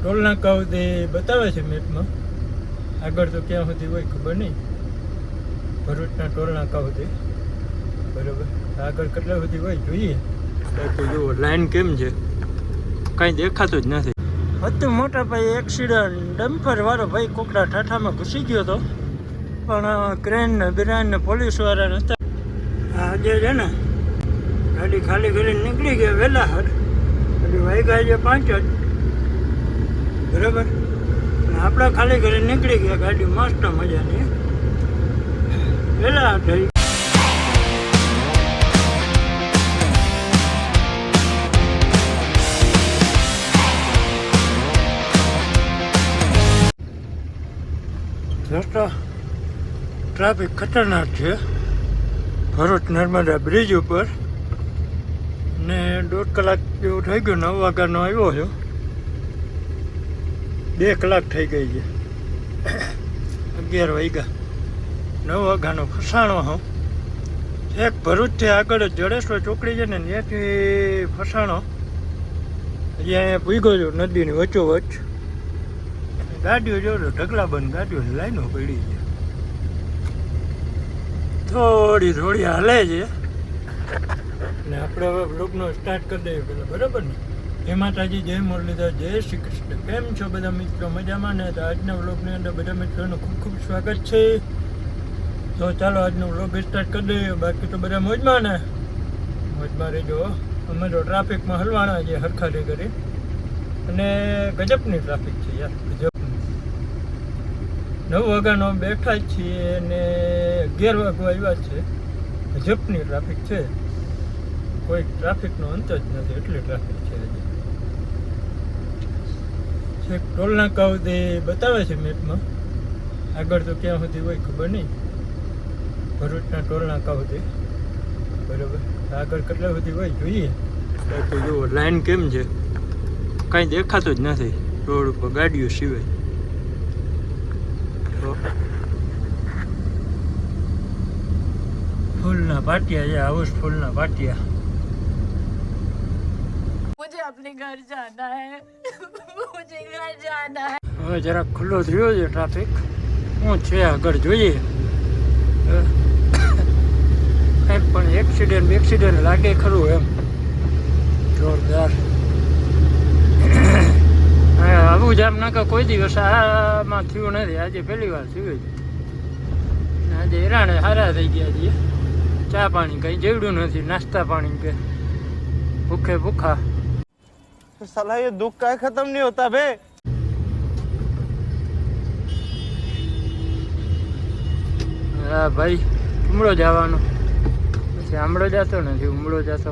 Toll નાકા સુધી બતાવે છે મેપમાં. આગળ તો ક્યાં સુધી હોય ખબર નહીં. ભરૂચના ટોલના સુધી બરોબર. આગળ કેટલા સુધી હોય જોઈએ. બાકી જુઓ, લાઈન કેમ છે? કાંઈ દેખાતું જ નથી. હતું મોટા ભાઈ એક્સિડન્ટ ડમ્પર વાળો ભાઈ કોકડા ઠાઠામાં ઘૂસી ગયો હતો પણ ક્રેન ને બિરાન ને પોલીસવાળા નતા. આજે છે ને, ગાડી ખાલી કરીને નીકળી ગયા, વહેલા હર હજી વાગ્યા છે પાંચ જ. બરાબર? આપણે ખાલી ઘરે નીકળી ગયા ગાડી મસ્ત મજાની. વહેલા થઈ. રસ્તો ટ્રાફિક ખતરનાક છે. ભરૂચ નર્મદા બ્રિજ ઉપર. ને દોઢ કલાક જેવું થઈ ગયું, નવ વાગ્યાનો આવ્યો છું. બે કલાક થઈ ગઈ છે. અગિયાર વાગ્યા. નવ વાગ્યાનો ફસાણો હું. એક ભરૂચથી આગળ જડેશ્વર ચોકડી છે ને ત્યાંથી ફસાણો. હજી અહીંયા પૂગ્યો છો, નદીની વચ્ચોવચ્ચ ગાડીઓ જોડો ઢગલા બંધ, ગાડીઓ લાઈનો પડી છે. થોડી થોડી હાલે છે. ને આપણે હવે બ્લોગનો સ્ટાર્ટ કરી દઈએ પેલા બરાબર ને? જય માતાજી જય મુરલીધર, જય શ્રી કૃષ્ણ. કેમ છો બધા મિત્રો? મજામાં ને? તો આજના વ્લોગની અંદર બધા મિત્રોનું ખૂબ ખૂબ સ્વાગત છે. તો ચાલો આજનો વ્લોગ સ્ટાર્ટ કરી દઈએ. બાકી તો બધા મોજમાં ને? મોજમાં રહેજો અમે તો ટ્રાફિકમાં હલવાના છે હરખારી કરી. અને ગજબની ટ્રાફિક છે યાર, ગજબની. નવ વાગ્યાનો બેઠા જ છીએ અને અગિયાર વાગવા આવ્યા છે. ગજબની ટ્રાફિક છે. કોઈ ટ્રાફિકનો અંત જ નથી, એટલી ટ્રાફિક છે. છેક ટોલ નાકા સુધી બતાવે છે મેપમાં આગળ તો ક્યાં સુધી હોય ખબર નહીં. ભરૂચના ટોલ નાકા સુધી બરાબર. આગળ કેટલા સુધી હોય જોઈએ. તો જુઓ લાઈન કેમ છે? કાંઈ દેખાતું જ નથી. રોડ ઉપર ગાડીઓ સિવાય. ફૂલના પાટિયા છે હાઉસ ફૂલના પાટિયા अपने घर जाना है मुझे घर जाना है હવે જરાક ખુલ્લો થયો છે ટ્રાફિક શું છે આગળ જોઈએ અ, કંઈક પણ એક્સિડન્ટ એક્સિડન્ટ લાગે ખરું એમ જોરદાર હા, આવું જામ નાકા કોઈ દિવસ આમાં થયું નથી આજે પહેલી વાર થયું છે ને આજે હેરાણે સારા થઈ ગયા છીએ ચા પાણી કંઈ જેવડું નથી નાસ્તા પાણી કે ભૂખે ભૂખા साला ये दुख का खत्म नहीं होता बे હા ભાઈ ઉમળો જવાનો પછી આમળો જતો નથી ઉમળો જતો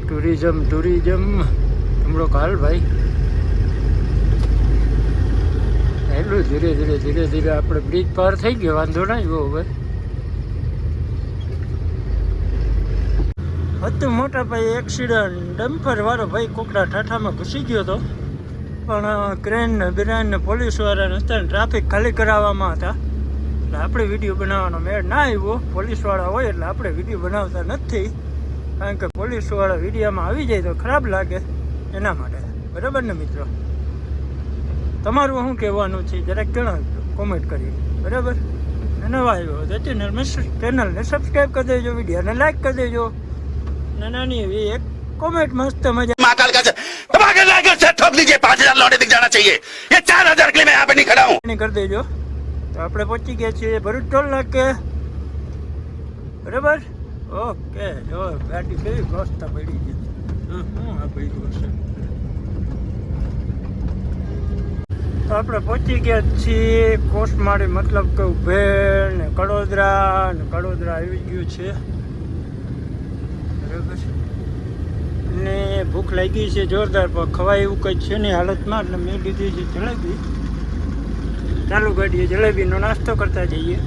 ટુરિઝમ ટુરિઝમ ઉમળો કાલ ભાઈ એટલું ધીરે ધીરે ધીરે ધીરે આપણે બ્રિજ પાર થઈ ગયો વાંધો ના આવ્યો હવે હતું મોટા ભાઈ એક્સિડન્ટ ડમ્પર વાળો ભાઈ કોકડા ઠાઠામાં ઘૂસી ગયો હતો પણ ક્રેન ને બિરાન ને પોલીસવાળા હતા ટ્રાફિક ખાલી કરાવવામાં હતા. એટલે આપણે વીડિયો બનાવવાનો મેળ ના આવ્યો. પોલીસવાળા હોય એટલે આપણે વીડિયો બનાવતા નથી. કારણ કે પોલીસવાળા વિડીયોમાં આવી જાય તો ખરાબ લાગે એના માટે. બરાબર ને મિત્રો? તમારું શું કહેવાનું છે? જરાક જણાવજો કોમેન્ટ કરી. બરાબર? નવા આવ્યો તો ચેનલ ચેનલને સબસ્ક્રાઈબ કરી દેજો વિડીયોને લાઈક કરી દેજો. ને નાની એવી એક કોમેન્ટ મસ્ત મજા महाकाल का धमाके लाकर से ठोक दीजिए पाँच हजार लौटे दिख जाना चाहिए ये चार हजार के लिए मैं यहाँ पे नहीं खड़ा हूँ ની કરી દેજો તો આપણે પહોંચી ગયા છીએ ભરૂચ ટોલ નાકે બરાબર ઓકે જો ગાડી કેવી મસ્ત પડી ગઈ હમ, હમ, આ પડ્યું હશે તો આપણે પહોંચી ગયા છીએ કોસમાળી મતલબ કે ઉભેર ને કડોદરા ને કડોદરા આવી ગયું છે બરાબર ને ભૂખ લાગી છે જોરદાર, પણ ખવાય એવું કંઈ છે નહીં હાલતમાં, એટલે મેં લીધી છે જલેબી. ચાલુ ગાડીએ જલેબીનો નાસ્તો કરતા જઈએ.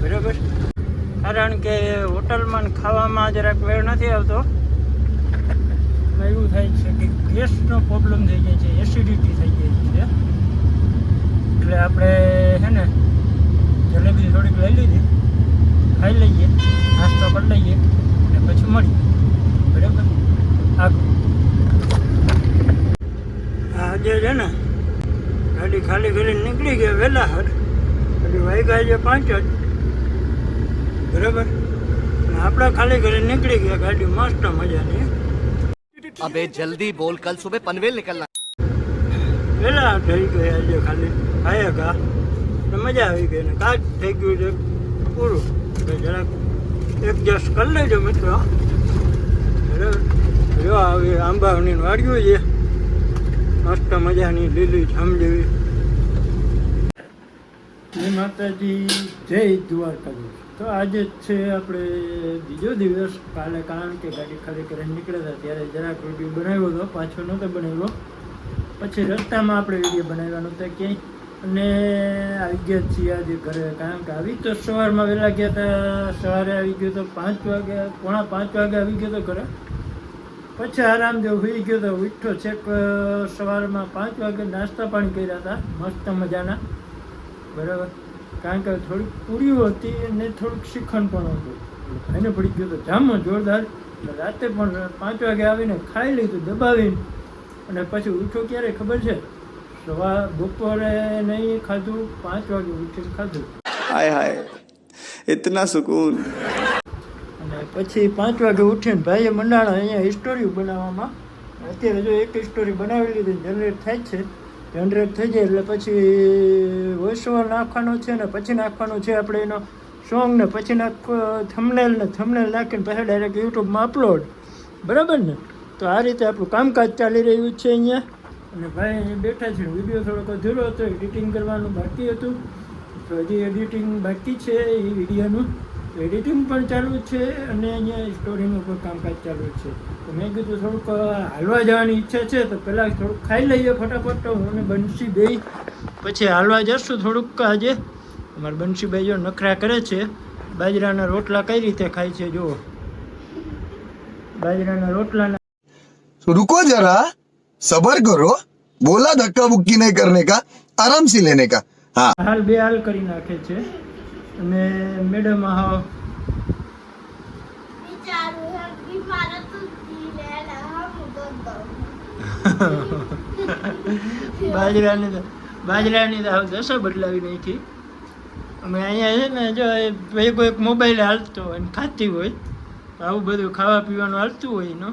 બરાબર? કારણ કે હોટલમાં ખાવામાં જરાક વેળ નથી આવતો. એવું થાય છે કે ગેસનો પ્રોબ્લેમ થઈ જાય છે, એસિડિટી થઈ જાય છે. એટલે આપણે છે ને જલેબી થોડીક લઈ લીધી. ખાઈ લઈએ, નાસ્તો કરી લઈએ, અને પછી મળીએ. આજે છે ને ગાડી ખાલી કરીને નીકળી ગયા વહેલા હર પછી વાગ્યા છે પાંચ જ. બરાબર? આપણે ખાલી કરીને નીકળી ગયા ગાડી મસ્ત મજાની. અબે જલ્દી બોલ કલ સુબહ પનવેલ નીકળના. વહેલા થઈ ગયા આજે ખાલી. આયા કા મજા આવી ગઈ ને કાચ થઈ ગયું છે પૂરું. જરાક એડજસ્ટ કરી લેજો મિત્રો. જો આવી આંબાની વાડીઓ છે. મસ્ત મજાની લીલી છમ જેવી. જય માતાજી, જય દ્વારકા તો આજે છે આપણે બીજો દિવસ. કાલે કારણ કે ગાડી ખાલી કરીને નીકળ્યા હતા ત્યારે જરાક વીડિયો બનાવ્યો હતો. પાછો નહોતો બનાવ્યો. પછી રસ્તામાં આપણે વીડિયો બનાવવાનો હતો ક્યાંય. અને આવી ગયા છીએ આજે ઘરે. કારણ કે આવી તો સવારમાં વહેલા ગયા હતા. સવારે આવી ગયો તો પાંચ વાગે, પોણા પાંચ વાગે આવી ગયો તો ઘરે. પછી આરામ જો ગયો તો ઉઠ્યો, છેક સવારમાં પાંચ વાગે નાસ્તા પાણી કર્યા હતા, મસ્ત મજાના. બરાબર. કારણ કે થોડીક પૂરીઓ હતી અને થોડુંક શિખંડ પણ હતું. એને પડી ગયો તો જામ જોરદાર. રાતે પણ પાંચ વાગે આવીને ખાઈ લીધું દબાવીને. અને પછી ઉઠ્યો ક્યારે ખબર છે? સવા બપોરે નહીં ખાધું, પાંચ વાગે ઉઠીને ખાધું. હાય હાય. ઇતના સુકૂન. પછી પાંચ વાગે ઉઠીને ભાઈએ મંડાણા અહીંયા હિસ્ટોરી બનાવવામાં. અત્યારે જો એક હિસ્ટોરી બનાવી લીધી જનરેટ થાય છે. જનરેટ થઈ જાય એટલે પછી વોઇસ ઓવર નાખવાનો છે ને પછી નાખવાનો છે આપણે એનો સોંગ ને પછી નાખ થમનેલ ને થમનેલ નાખીને પછી ડાયરેક્ટ યુટ્યુબમાં અપલોડ બરાબર ને? તો આ રીતે આપણું કામકાજ ચાલી રહ્યું છે અહીંયા. અને ભાઈ અહીંયા બેઠા છે. વીડિયો થોડોક અધૂરો હતો એડિટિંગ કરવાનું બાકી હતું. તો હજી એડિટિંગ બાકી છે એ વિડીયોનું. એડિટિંગ પણ ચાલુ છે અને અહીંયા સ્ટોરીનું પણ કામકાજ ચાલુ છે. તો મેં કીધું થોડુંક હાલવા જવાની ઈચ્છા છે તો પહેલાં થોડુંક ખાઈ લઈએ ફટાફટ. હું બંશી બે પછી હાલવા જશું થોડુંક આજે. અમારા બંશીભાઈ જો નખરા કરે છે બાજરાના રોટલા કઈ રીતે ખાય છે જુઓ. બાજરાના રોટલાના રૂકો જરા સબર કરો બોલા ધક્કા બુક્કી નહીં કરને કા આરામ સી લેને કા. હા. હાલ બે હાલ કરી નાખે છે. અને મેડમ દઉં. બાજરાની બાજરાની તો દશા બદલાવી નાખી અમે અહીંયા છે ને જો એ ભેગો એક મોબાઈલ હાલતો હોય ને ખાતી હોય આવું બધું ખાવા પીવાનું હાલતું હોય એનો.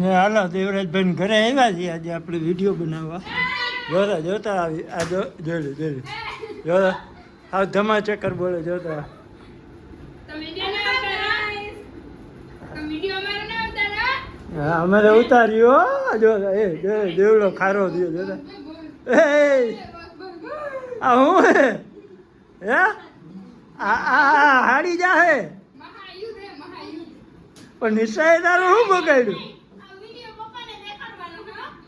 ને હાલો દેવરાજભાઈ ઘરે આવ્યા છીએ આજે આપણે વીડિયો બનાવવા. જોતા જોતા આવી આ જો જોઈ લે જોઈ લે. જોતા. હા ધમા ચક્કર બોલે જોતા તો. અમે તો ઉતાર્યો જો એ દેવડો ખારો થયો જોતા એ આ હું હે? આ હાડી જા હે? પણ નિશાએ તારું શું બગાડ્યું?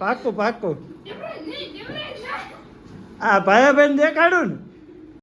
પાકું પાકું આ ભાઈ બેન દેખાડું ને?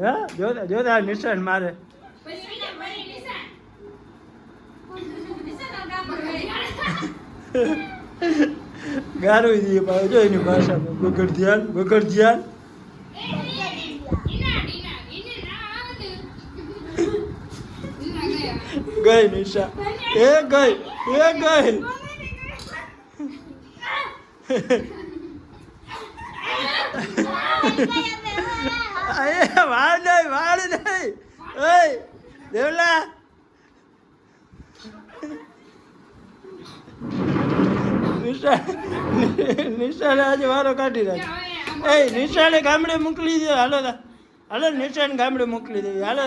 હે? જોતા જોતા નિશાન મારે. ગારું દઈએ પાછું જો એની ભાષામાં બગડ ધ્યાન બગડ ધ્યાન. ગઈ નિશા. એ ગઈ એ ગઈ. એ વાળ નહીં વાળ નહીં. ઓય દેવલા. નિશા નિશાને આજે વારો કાઢી રાખ એ નિશાને ગામડે મોકલી દે. હાલો. હાલો નિશાને ગામડે મોકલી દેવી હાલો.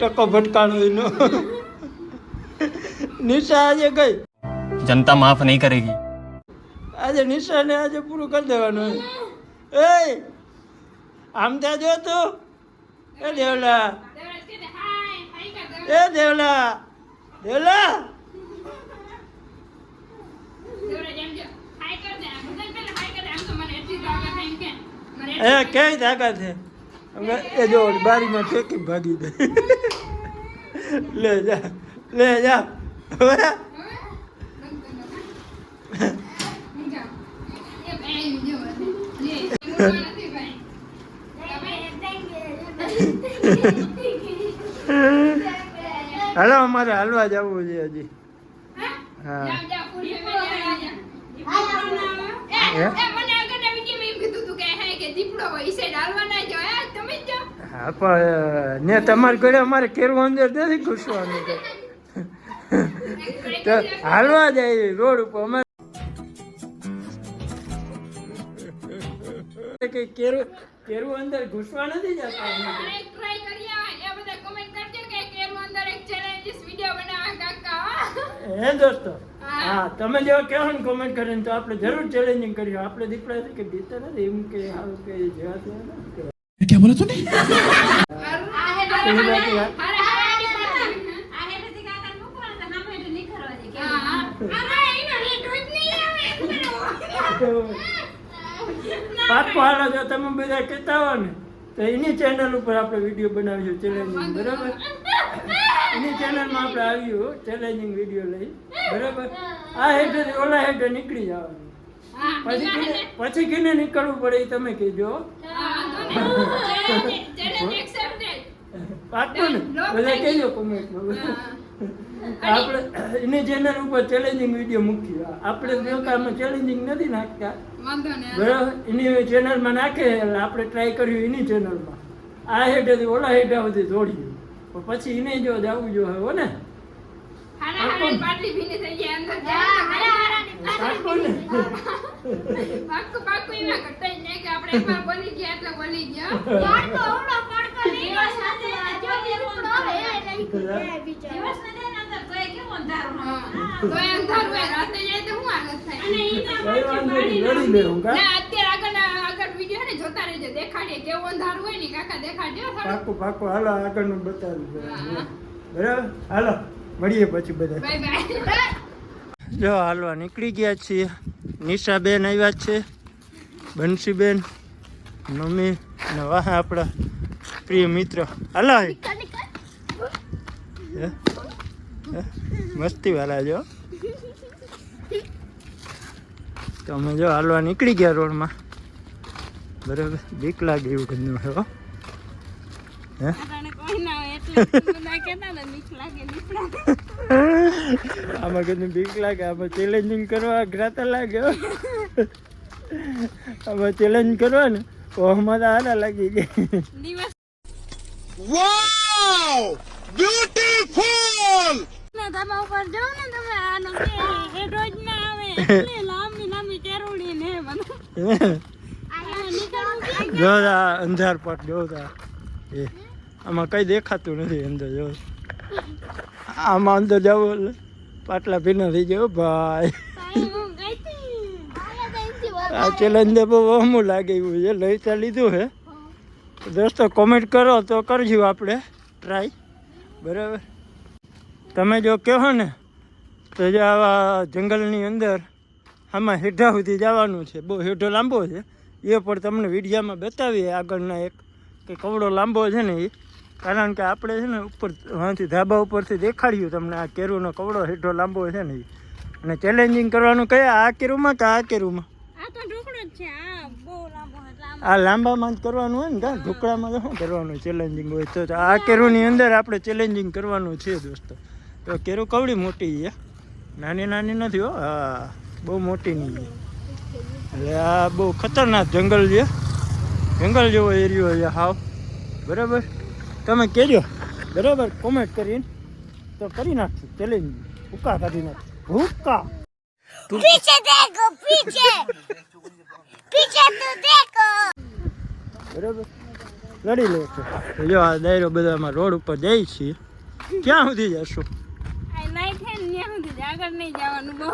ટકો ભટકાણો એનો. નિશા આજે ગઈ. जनता माफ़ नहीं करेगी। आज निशान है आज पूरा कर देवानो ए हम ते जो तो। ए देवला। ए देवला। देवला। बारी ले जा ले जा। હાલો, અમારે હાલવા જવું છે હજી હા. હે? પણ ને તમારે ઘરે અમારે કેરવું અંદર નથી ઘૂસવાનું હાલવા જાય, રોડ ઉપર અમારે કે કેરું કેરું અંદર ઘૂસવા નથી જતા અમે તો. એક try કરી આવા. એ બધા comment કરજો કે કેરું અંદર એક challenges video બનાવવા કાકા, હો. હે દોસ્તો હા તમે જો કહો ને કોમેન્ટ કરીને તો આપણે જરૂર ચેલેન્જિંગ કરીએ આપણે દીપડા છે કે બીતા નથી એમ કે હારું કે જેવા તેવા ના કહેવાય. એવી બાકી વાત. પાકો હાલો જો તમે બધા કહેતા હો ને તો એની ચેનલ ઉપર આપણે વીડિયો બનાવ્યો ચેલેન્જિંગ બરાબર? એની ચેનલમાં આપણે આવ્યું ચેલેન્જિંગ વીડિયો લઈ બરાબર? આ હેઠળ ઓલા હેઠળ નીકળી જવાનું. પછી કિને પછી કિને નીકળવું પડે એ તમે કહેજો. પાકું ને બધા કહેજો કોમેન્ટમાં આપણે એની ચેનલ ઉપર ચેલેન્જિંગ વીડિયો મૂકી આપણે જો ચેલેન્જિંગ નથી નાખતા. બરાબર? એની ચેનલમાં નાખે એટલે આપણે ટ્રાય કર્યું એની ચેનલમાં આ હેઠેથી ઓલા હેઠા સુધી દોડ્યું. પછી એને જો જવું જો હો ને. પાક્કું પાક્કું કે આપણે એકવાર બોલી ગયા એટલે બોલી ગયા. અંધારું રાતે જાય તો શું હાલત થાય? કઈ વાંધો નહીં લડી લેવું કા ના, અત્યારે આગળના- આગળ video ને જોતા રહેજો, દેખાડીએ. કેવું અંધારું હોય ને, કાકા દેખાડજો થોડું. પાકું પાકું હાલો આગળનું બતાવ્યું બરાબર હાલો મળીએ પછી બધા. જો હાલવા નીકળી ગયા છીએ નિશાબેન આવ્યા છે બંસીબેન મમ્મી ને વાહ આપણા પ્રિય મિત્ર હાલો હે. મસ્તી વાળા જો તો અમે જો હાલવા નીકળી ગયા રોડમાં. બરાબર બીક લાગે એવું ગંદુ છે હો. હે? આમાં કદું બીક લાગે આમાં ચેલેન્જિંગ કરવા ગ્રાતા લાગે હો. આમાં ચેલેન્જ કરવા ને તો આમાં તો હારા લાગી જાય ધાબા ઉપર જાઓ ને તમે આનો એ રોજ ના આવે. એટલે લાંબી લાંબી કેરોડી ને બધું આ નીકળવું કે? જો આ અંધાર પાટ જો તા એ આમાં કઈ દેખાતું નથી અંદર જો. આમાં અંદર જાવ પાટલા ભીના થઈ ગયો ભાઈ. હું આ ચેલેન્જ બહુ અમુ લાગે એવું છે લઈ તો લીધું છે દોસ્તો કોમેન્ટ કરો તો કરજો આપણે ટ્રાય બરાબર? તમે જો કહો ને તો જે આવા જંગલની અંદર આમાં હેઠા સુધી જવાનું છે. બહુ હેઠો લાંબો છે. એ પણ તમને વિડીયામાં બતાવીએ આગળના એક કે કવડો લાંબો છે ને એ. કારણ કે આપણે છે ને ઉપર વાંથી ધાબા ઉપરથી દેખાડ્યું તમને આ કેરુનો કવડો હેઠો લાંબો છે ને એ. અને ચેલેન્જિંગ કરવાનું કયા? આ કેરુમાં કે આ કેરુમાં? આ લાંબામાં જ કરવાનું હોય ને કા? ઢોકળામાં શું કરવાનું ચેલેન્જિંગ હોય? તો આ કેરુની અંદર આપણે ચેલેન્જિંગ કરવાનું છે દોસ્તો. તો કેરું કવડી મોટી છે. નાની નાની નથી હો હા બહુ મોટી નહીં છે. એટલે આ બહુ ખતરનાક જંગલ છે. જંગલ જેવો એરિયો છે હાવ. બરાબર? તમે કહેજો બરાબર? કોમેન્ટ કરીને. તો કરી નાખશું. ચેલેન્જ હુક્કા કાઢી નાખ હુક્કા. પીછે દેખો પીછે. પીછે તો દેખો. બરાબર? લડી લે છે. જો આ દાયરો બધામાં રોડ ઉપર જઈ છીએ ક્યાં સુધી જશું? ત્યાં સુધી આગળ નહીં જવાનું બહુ.